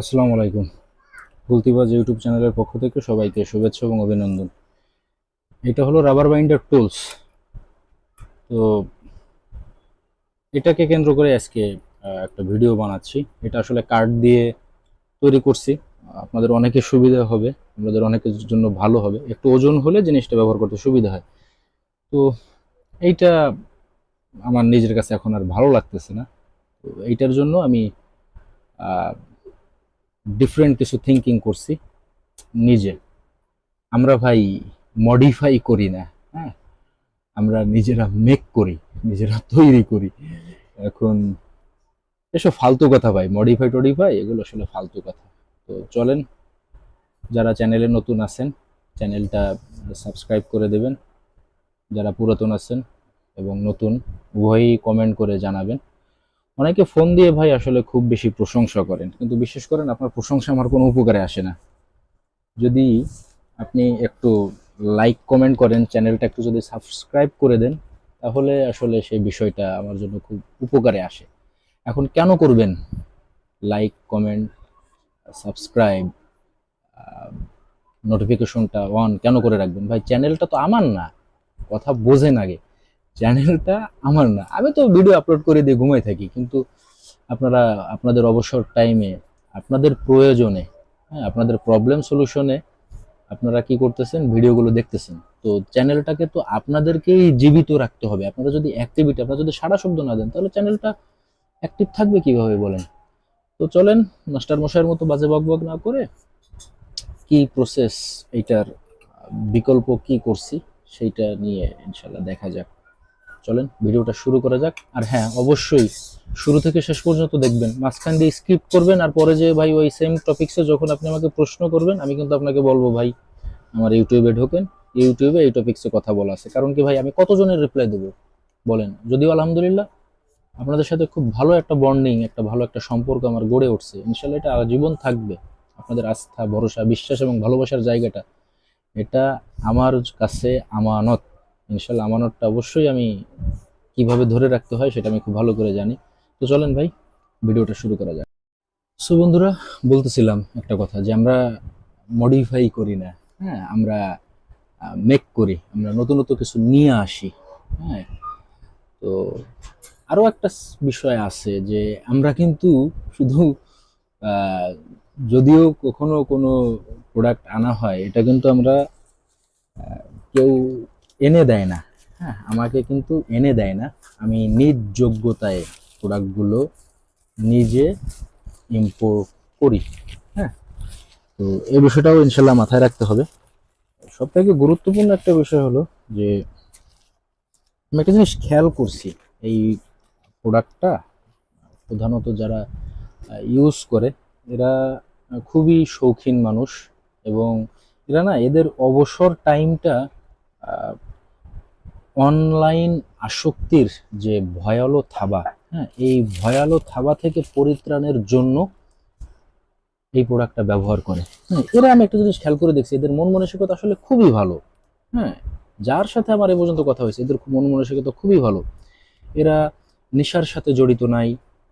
আসসালামু আলাইকুম। গুলতিবাজ ইউটিউব চ্যানেলের পক্ষ থেকে সবাইকে শুভেচ্ছা এবং অভিনন্দন। এটা হলো রাবার বাইন্ডার টুলস। তো এটাকে কেন্দ্র করে আজকে একটা ভিডিও বানাচ্ছি। এটা আসলে কার্ড দিয়ে তৈরি করছি। আপনাদের অনেকের সুবিধা হবে, আপনাদের অনেকের জন্য ভালো হবে। একটু ওজন হলে জিনিসটা ব্যবহার করতে সুবিধা হয়। তো এইটা আমার নিজের কাছে এখন আর ভালো লাগতেছে না। তো এইটার জন্য আমি ডিফারেন্ট কিছু থিঙ্কিং করছি নিজে। আমরা ভাই মডিফাই করি না হ্যাঁ? আমরা নিজেরা মেক করি, নিজেরা তৈরি করি। এখন এসব ফালতু কথা ভাই মডিফাই টডিফাই এগুলো আসলে ফালতু কথা। তো চলেন, যারা চ্যানেলে নতুন আছেন চ্যানেলটা সাবস্ক্রাইব করে দেবেন। যারা পুরাতন আছেন এবং নতুন, উভয়ই কমেন্ট করে জানাবেন। অনেকে ফোন দিয়ে ভাই আসলে খুব বেশি প্রশংসা করেন, কিন্তু বিশেষ করেন আপনার প্রশংসা আমার কোনো উপকারে আসে না। যদি আপনি একটু লাইক কমেন্ট করেন চ্যানেলটা একটু যদি সাবস্ক্রাইব করে দেন, তাহলে আসলে সেই বিষয়টা আমার জন্য খুব উপকারে আসে। এখন কেন করবেন? লাইক কমেন্ট সাবস্ক্রাইব নোটিফিকেশনটা অন কেন করে রাখবেন? ভাই চ্যানেলটা তো আমার না, কথা বোঝেন আগে। চ্যানেলটা আমার না। আমি তো ভিডিও আপলোড করে দিয়ে ঘুমাই থাকি, কিন্তু আপনারা, আপনাদের অবসর টাইমে আপনাদের প্রয়োজনে হ্যাঁ আপনাদের প্রবলেম সলিউশনে আপনারা কি করতেছেন? ভিডিওগুলো দেখতেছেন। তো চ্যানেলটাকে তো আপনাদেরকেই জীবিত রাখতে হবে। আপনারা যদি অ্যাক্টিভিটি আপনারা যদি সারা শব্দ না দেন, তাহলে চ্যানেলটা অ্যাক্টিভ থাকবে কীভাবে বলেন? তো চলেন, মাস্টার মশাইয়ের মতো বাজে বকবক না করে কি প্রসেস এইটার বিকল্প কি করছি, সেইটা নিয়ে ইনশাল্লাহ দেখা যাক। চলেন, ভিডিওটা শুরু করা যাক। আর হ্যাঁ অবশ্যই শুরু থেকে শেষ পর্যন্ত দেখবেন। মাঝখান দিয়ে স্কিপ করবেন আর পরে যে ভাই ওই সেম টপিক্সে যখন আপনি আমাকে প্রশ্ন করবেন, আমি কিন্তু আপনাকে বলব, ভাই, আমার ইউটিউবে ঢোকেন। ইউটিউবে এই টপিক্সে কথা বলা আছে। কারণ কি ভাই, আমি কতজনের রিপ্লাই দেবো? বলেন। যদিও আলহামদুলিল্লাহ, আপনাদের সাথে খুব ভালো একটা বন্ডিং একটা ভালো একটা সম্পর্ক আমার গড়ে উঠছে। ইনশাল্লাহ এটা জীবন থাকবে। আপনাদের আস্থা, ভরসা, বিশ্বাস এবং ভালোবাসার জায়গাটা, এটা আমার কাছে আমানত। ইনশাল্লাহ আমানতটা অবশ্যই আমি কীভাবে ধরে রাখতে হয় সেটা আমি খুব ভালো করে জানি। তো চলেন ভাই, ভিডিওটা শুরু করা যাক। সো বন্ধুরা, বলতেছিলাম একটা কথা যে আমরা মডিফাই করি না। হ্যাঁ আমরা মেক করি, আমরা নতুন নতুন কিছু নিয়ে আসি। হ্যাঁ তো আরও একটা বিষয় আছে যে আমরা কিন্তু শুধু যদিও কখনো কোনো প্রোডাক্ট আনা হয়, এটা কিন্তু আমরা কেউ এনে দেয় না। হ্যাঁ আমাকে কিন্তু এনে দেয় না। আমি নিজ যোগ্যতায় প্রোডাক্টগুলো নিজে ইম্পোর্ট করি। হ্যাঁ তো এই বিষয়টাও ইনশাল্লাহ মাথায় রাখতে হবে। সব থেকে গুরুত্বপূর্ণ একটা বিষয় হলো যে, আমি একটা জিনিস খেয়াল করছি, এই প্রোডাক্টটা প্রধানত যারা ইউজ করে, এরা খুবই শৌখিন মানুষ এবং এরা না, এদের অবসর টাইমটা অনলাইন আসক্তির যে ভয়ালো থাবা হ্যাঁ এই ভয়ালো থাবা থেকে পরিত্রাণের জন্য এই প্রোডাক্টটা ব্যবহার করে। হ্যাঁ এরা আমি একটা জিনিস খেয়াল করে দেখছি, এদের মন মানসিকতা আসলে খুবই ভালো। হ্যাঁ যার সাথে আমার এ পর্যন্ত কথা হয়েছে, এদের মন মানসিকতা খুবই ভালো। এরা নেশার সাথে জড়িত নাই,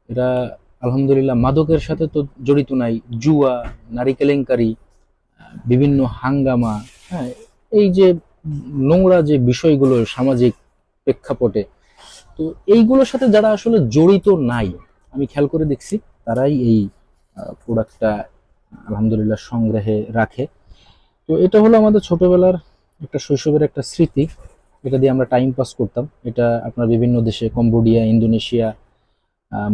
এরা আলহামদুলিল্লাহ মাদকের সাথে তো জড়িত নাই, জুয়া, নারী কেলেঙ্কারি বিভিন্ন হাঙ্গামা হ্যাঁ এই যে নোংরা যে বিষয়গুলো সামাজিক প্রেক্ষাপটে, তো এইগুলোর সাথে যারা আসলে জড়িত নাই, আমি খেয়াল করে দেখছি, তারাই এই প্রোডাক্টটা আলহামদুলিল্লাহ সংগ্রহে রাখে। তো এটা হলো আমাদের ছোটবেলার একটা শৈশবের একটা স্মৃতি, এটা দিয়ে আমরা টাইম পাস করতাম। এটা আপনার বিভিন্ন দেশে, Cambodia, Indonesia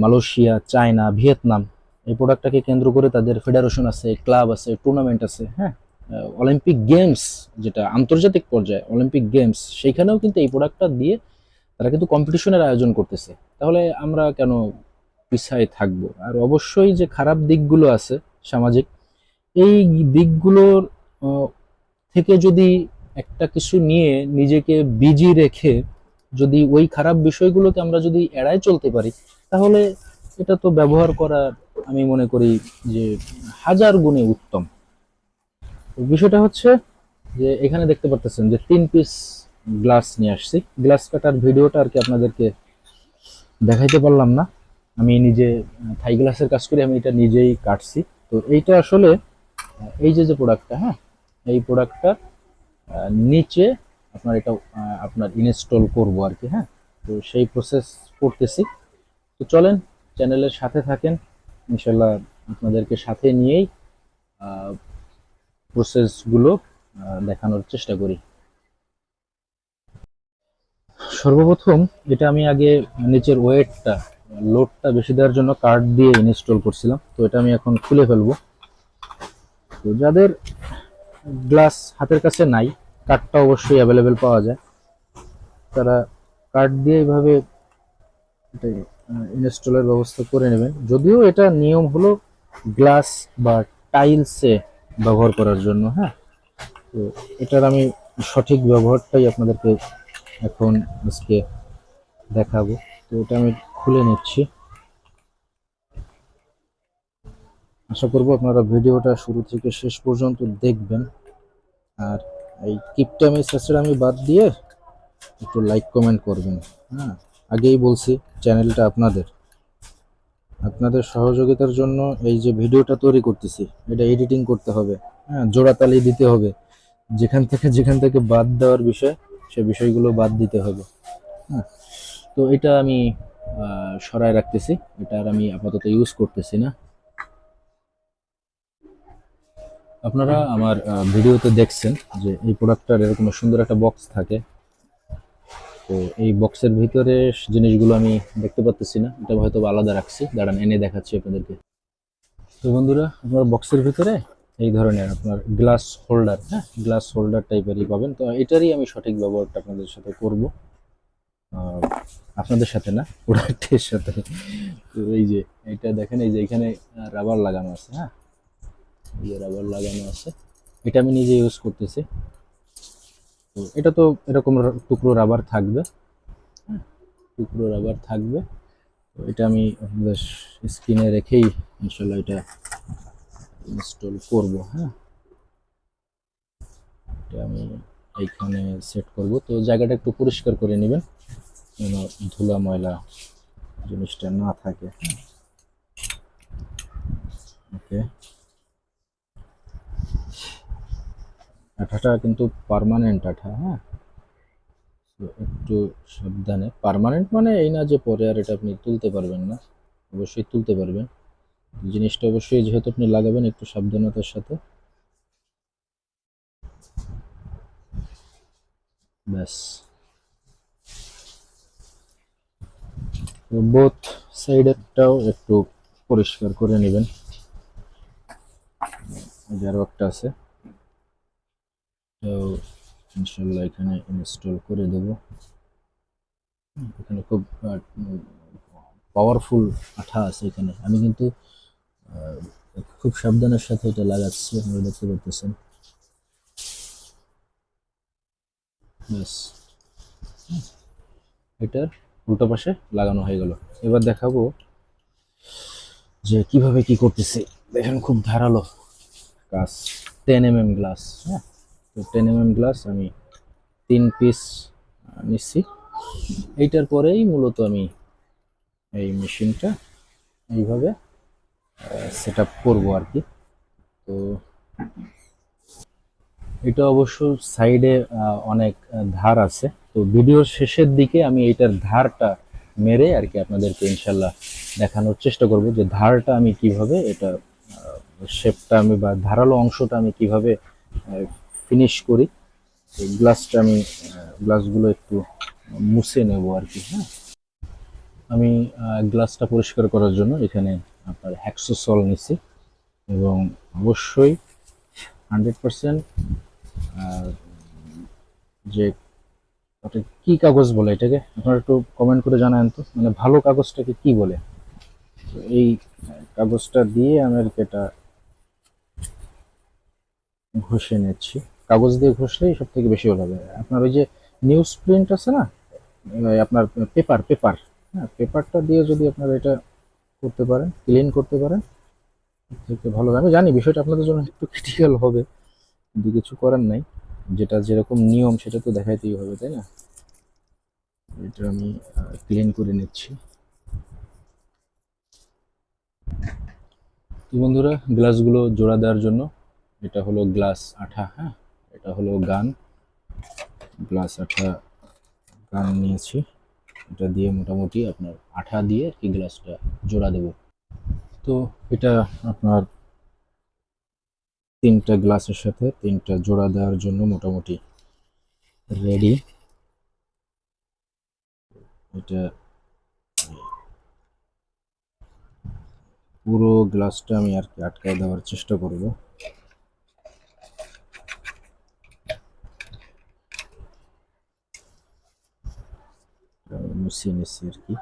Malaysia, China, Vietnam, এই প্রোডাক্টটাকে কেন্দ্র করে তাদের ফেডারেশন আছে ক্লাব আছে টুর্নামেন্ট আছে হ্যাঁ? অলিম্পিক গেমস যেটা আন্তর্জাতিক পর্যায়ে অলিম্পিক গেমস সেইখানেও কিন্তু এই প্রোডাক্টটা দিয়ে তারা কিন্তু কম্পিটিশনের আয়োজন করতেছে। তাহলে আমরা কেন পিছায় থাকব? আর অবশ্যই যে খারাপ দিকগুলো আছে সামাজিক, এই দিকগুলোর থেকে যদি একটা কিছু নিয়ে নিজেকে বিজি রেখে যদি ওই খারাপ বিষয়গুলোকে আমরা যদি এড়ায় চলতে পারি, তাহলে এটা তো ব্যবহার করার আমি মনে করি যে হাজার গুণে উত্তম। বিষয়টা হচ্ছে যে এখানে দেখতে পারতেছেন যে তিন পিস গ্লাস নিয়ে আসছি। গ্লাস কাটার ভিডিওটা আর কি আপনাদেরকে দেখাইতে পারলাম না। আমি নিজে থাই গ্লাসের কাজ করে, আমি এটা নিজেই কাটছি। তো এইটা আসলে এই যে যে প্রোডাক্টটা হ্যাঁ এই প্রোডাক্টটা নিচে আপনার এটা আপনার ইনস্টল করব আর কি হ্যাঁ। তো সেই প্রসেস করতেছি। তো চলেন চ্যানেলের সাথে থাকেন। ইনশাল্লাহ আপনাদেরকে সাথে নিয়েই প্রসেসগুলো দেখানোর চেষ্টা করি। সর্বপ্রথম এটা আমি আগে নিচের ওয়েটটা, লোডটা বেশি দেওয়ার জন্য কার্ড দিয়ে ইনস্টল করছিলাম, তো এটা আমি এখন খুলে ফেলব। তো যাদের গ্লাস হাতের কাছে নাই, কার্ডটা অবশ্যই অ্যাভেলেবেল পাওয়া যায়। তারা কার্ড দিয়ে এইভাবে এটা ইনস্টলের ব্যবস্থা করে নেবেন। যদিও এটা নিয়ম হলো গ্লাস বা টাইলসে ব্যবহার করার জন্য হ্যাঁ? তো এটার আমি সঠিক ব্যবহারটাই আপনাদেরকে এখন আজকে দেখাবো। তো এটা আমি খুলে নিচ্ছি। আশা করব আপনারা ভিডিওটা শুরু থেকে শেষ পর্যন্ত দেখবেন। আর এই কিপটামি আমি বাদ দিয়ে একটু লাইক কমেন্ট করবেন হ্যাঁ? আগেই বলছি চ্যানেলটা আপনাদের। আপনাদের সহযোগিতার জন্য এই যে ভিডিওটা তৈরি করতেছি, এটা এডিটিং করতে হবে হ্যাঁ জোড়াতালি দিতে হবে। যেখান থেকে যেখান থেকে বাদ দেওয়ার বিষয়, সে বিষয়গুলো বাদ দিতে হবে হ্যাঁ। তো এটা আমি সরায় রাখতেছি, এটা আর আমি আপাতত ইউজ করতেছি না। আপনারা আমার ভিডিওতে দেখছেন যে এই প্রোডাক্টটার এরকম সুন্দর একটা বক্স থাকে। তো এই বক্সের ভিতরে জিনিসগুলো আমি দেখতে পাচ্তেছি না। এটা হয়তো আলাদা রাখছি। দাঁড়ান, এনে দেখাচ্ছি আপনাদেরকে। তো বন্ধুরা, আপনার বক্সের ভিতরে এই ধরনের আপনার গ্লাস হোল্ডার হ্যাঁ? গ্লাস হোল্ডার টাইপেরই পাবেন। তো এটারই আমি সঠিক ব্যবহারটা আপনাদের সাথে করব। আপনাদের সাথে না প্রোডাক্টের সাথে। তো এই যে, এটা দেখেন, এই যে এখানে রাবার লাগানো আছে হ্যাঁ? এই যে রাবার লাগানো আছে। এটা আমি নিজে ইউজ করতেছি। এটা তো এরকম টুকরো রাবার থাকবে। হ্যাঁ টুকরো রাবার থাকবে। এটা আমি আপনাদের স্ক্রিনে রেখেই ইনশাল্লাহ এটা ইনস্টল করব হ্যাঁ। এটা আমি এইখানে সেট করব। তো জায়গাটা একটু পরিষ্কার করে নেবেন, যেন ধুলা ময়লা জিনিসটা না থাকে ওকে আঠাটা কিন্তু পার্মানেন্ট আঠা হ্যাঁ? একটু সাবধানে। পার্মানেন্ট মানে এই না যে পরে আর এটা আপনি তুলতে পারবেন না। অবশ্যই তুলতে পারবেন। জিনিসটা অবশ্যই যেহেতু আপনি লাগাবেন, একটু সাবধানতার সাথে। ব্যাস। বোথ সাইডেরটাও একটু পরিষ্কার করে নেবেন। এই যে আরও একটা আছে। তো ইনশাল্লাহ এখানে ইনস্টল করে দেব। এখানে খুব পাওয়ারফুল আঠা আছে এখানে। আমি কিন্তু খুব সাবধানের সাথে এটা লাগাচ্ছি, আপনারা দেখতে পাচ্ছেন ব্যাস। এটার উল্টো পাশে লাগানো হয়ে গেল। এবার দেখাবো যে কীভাবে কি করতেছি। দেখেন খুব ধারালো কাজ টেন এম এম গ্লাস হ্যাঁ? টেন এম এম গ্লাস আমি তিন পিস নিচ্ছি। এইটার পরেই মূলত আমি এই মেশিনটা এইভাবে সেট আপ করব আর কি। তো এটা অবশ্য সাইডে অনেক ধার আছে। তো ভিডিওর শেষের দিকে আমি এইটার ধারটা মেরে আর কি আপনাদেরকে ইনশাল্লাহ দেখানোর চেষ্টা করব যে ধারটা আমি কীভাবে, এটা শেপটা আমি বা ধারালো অংশটা আমি কীভাবে ফিনিশ করি। এই গ্লাসটা আমি গ্লাসগুলো একটু মুছে নেব আর কি হ্যাঁ। আমি গ্লাসটা পরিষ্কার করার জন্য এখানে আপনার হ্যাক্সোসল নিছি এবং অবশ্যই হান্ড্রেড পার্সেন্ট যে ওটা কি কাগজ বলে এটাকে? আপনারা একটু কমেন্ট করে জানান তো মানে ভালো কাগজটাকে কি বলে? তো এই কাগজটা দিয়ে আমি আর কি এটা ঘষে নিচ্ছি। কাগজ দিয়ে ঘষলেই সব থেকে বেশি ভালো হবে। আপনার ওই যে নিউজ প্রিন্ট আছে না? আপনার পেপার পেপার হ্যাঁ পেপারটা দিয়ে যদি আপনারা এটা করতে পারেন ক্লিন করতে পারেন ভালো আমি জানি বিষয়টা আপনাদের জন্য একটু ক্রিটিক্যাল হবে। কিন্তু কিছু করার নাই। যেটা যেরকম নিয়ম, সেটা তো দেখাইতেই হবে, তাই না? এটা আমি ক্লিন করে নিচ্ছি। তো বন্ধুরা গ্লাসগুলো জোড়া দেওয়ার জন্য, এটা হলো গ্লাস আঠা হ্যাঁ? এটা হলো গান। গ্লাস আঠা গান নিয়েছি। এটা দিয়ে মোটামুটি আপনার আঠা দিয়ে কি গ্লাসটা জোড়া দেব। তো এটা আপনার তিনটা গ্লাসের সাথে তিনটা জোড়া দেওয়ার জন্য মোটামুটি রেডি। এটা পুরো গ্লাসটা আমি আর কি আটকায় দেওয়ার চেষ্টা করব। মুছিয়ে নিচ্ছি আর কি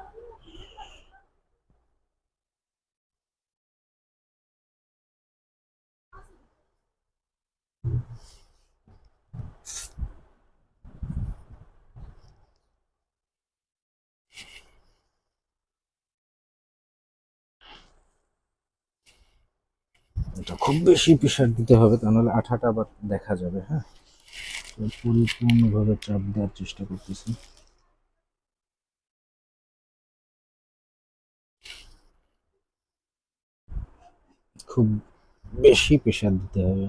এটা খুব বেশি প্রেশার দিতে হবে, তা নাহলে আঠাটা আবার দেখা যাবে হ্যাঁ? পরিপূর্ণভাবে চাপ দেওয়ার চেষ্টা করতেছি। খুব বেশি প্রেশার দিতে হবে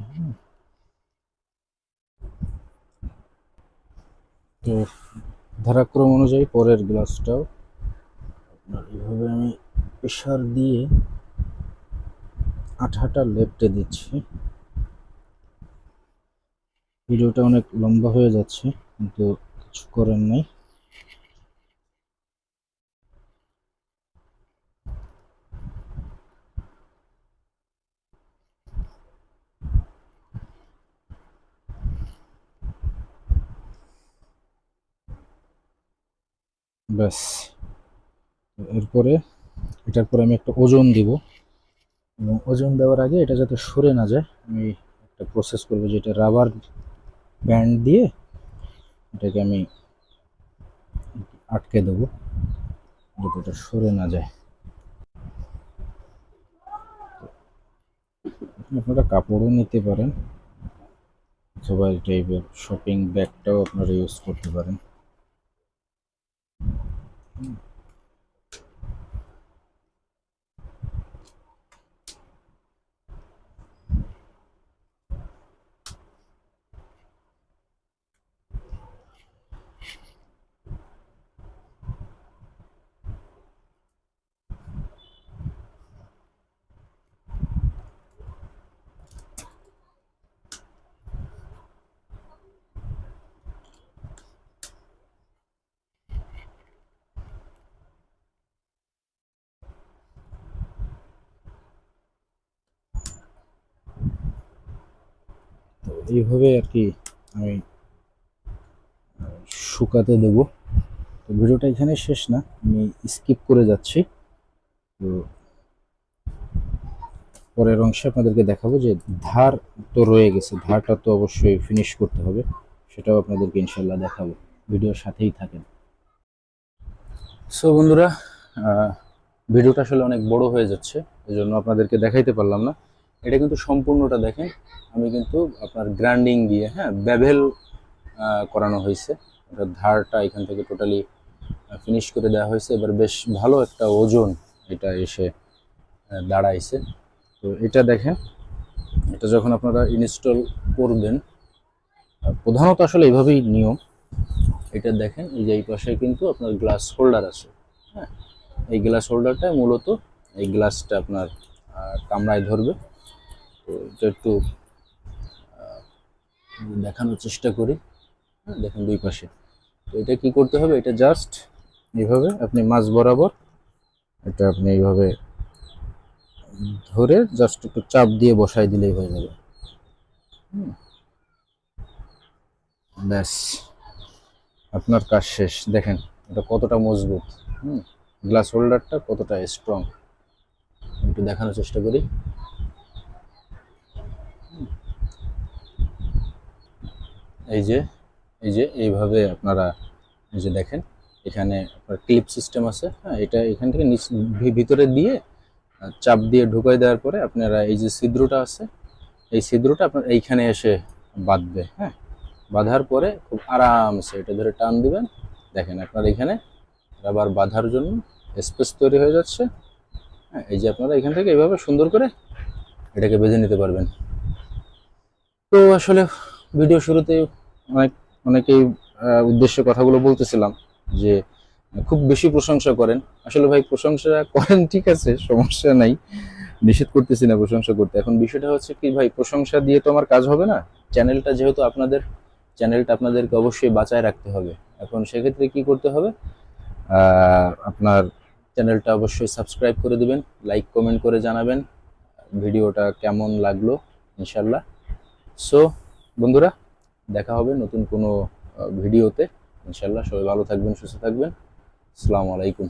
তো ধারাক্রম অনুযায়ী পরের গ্লাসটাও এইভাবে আমি প্রেশার দিয়ে আঠাটা লেপটে দিচ্ছি। ভিডিওটা অনেক লম্বা হয়ে যাচ্ছে, কিন্তু কিছু করার নাই। ব্যাস। এরপরে, এটার পরে আমি একটা ওজন দিব। এবং ওজন দেওয়ার আগে এটা যাতে সরে না যায়, আমি একটা প্রসেস করব যেটা রাবার ব্যান্ড দিয়ে এটাকে আমি আটকে দেবো, যাতে এটা সরে না যায়। আপনারা কাপড়ও নিতে পারেন এই টাইপের শপিং ব্যাগটাও আপনারা ইউজ করতে পারেন। তো এইভাবে আর কি আমি শুকাতে দেব। তো ভিডিওটা এখানে শেষ না, আমি স্কিপ করে যাচ্ছি। তো পরের অংশে আপনাদেরকে দেখাবো যে ধার তো রয়ে গেছে, ধারটা তো অবশ্যই ফিনিশ করতে হবে, সেটাও আপনাদেরকে ইনশাল্লাহ দেখাবো। ভিডিওর সাথেই থাকেন। সো বন্ধুরা ভিডিওটা আসলে অনেক বড় হয়ে যাচ্ছে এই জন্য আপনাদেরকে দেখাইতে পারলাম না। এটা কিন্তু সম্পূর্ণটা দেখেন, আমি কিন্তু আপনার গ্রাইন্ডিং দিয়ে হ্যাঁ ব্যাভেল করানো হয়েছে। এটা ধারটা এখান থেকে টোটালি ফিনিশ করে দেওয়া হয়েছে। এবার বেশ ভালো একটা ওজন এটা এসে দাঁড়াইছে। তো এটা দেখেন, এটা যখন আপনারা ইনস্টল করবেন প্রধানত আসলে এইভাবেই নিয়ম। এটা দেখেন, এই যে এই পাশে কিন্তু আপনার গ্লাস হোল্ডার আছে হ্যাঁ। এই গ্লাস হোল্ডারটা মূলত এই গ্লাসটা আপনার কামড়ায় ধরবে। একটু দেখানোর চেষ্টা করি। হ্যাঁ দেখেন দুই পাশে। তো এটা কি করতে হবে? এটা জাস্ট এইভাবে আপনি মাছ বরাবর এটা আপনি এইভাবে ধরে জাস্ট একটু চাপ দিয়ে বসাই দিলেই হয়ে যাবে। ব্যাস। আপনার কাজ শেষ। দেখেন, এটা কতটা মজবুত। হুম। গ্লাস হোল্ডারটা কতটা স্ট্রং একটু দেখানোর চেষ্টা করি। এই যে এই যে, এইভাবে আপনারা এই যে দেখেন, এখানে আপনার ক্লিপ সিস্টেম আছে হ্যাঁ এটা এখান থেকে নিচ ভিতরে দিয়ে চাপ দিয়ে ঢুকাই দেওয়ার পরে আপনারা এই যে ছিদ্রটা আছে, এই ছিদ্রটা আপনার এইখানে এসে বাঁধবে হ্যাঁ। বাঁধার পরে খুব আরামসে এটা ধরে টান দিবেন। দেখেন আপনার এখানে রাবার বাঁধার জন্য স্পেস তৈরি হয়ে যাচ্ছে হ্যাঁ এই যে আপনারা এখান থেকে এইভাবে সুন্দর করে এটাকে বেঁধে নিতে পারবেন। তো আসলে ভিডিও শুরুতে অনেক, অনেকেই উদ্দেশ্যে কথাগুলো বলতেছিলাম যে খুব বেশি প্রশংসা করেন। আসলে ভাই, প্রশংসা করেন, ঠিক আছে, সমস্যা নাই। নিষেধ করতেছি না প্রশংসা করতে। এখন বিষয়টা হচ্ছে কি ভাই, প্রশংসা দিয়ে তো আমার কাজ হবে না। চ্যানেলটা যেহেতু আপনাদের, চ্যানেলটা আপনাদেরকে অবশ্যই বাঁচায় রাখতে হবে। এখন সেক্ষেত্রে কি করতে হবে? আপনার চ্যানেলটা অবশ্যই সাবস্ক্রাইব করে দিবেন, লাইক, কমেন্ট করে জানাবেন। ভিডিওটা কেমন লাগল ইনশাল্লাহ সো বন্ধুরা দেখা হবে নতুন কোনো ভিডিওতে। ইনশাল্লাহ সবাই ভালো থাকবেন সুস্থ থাকবেন। আসসালামু আলাইকুম।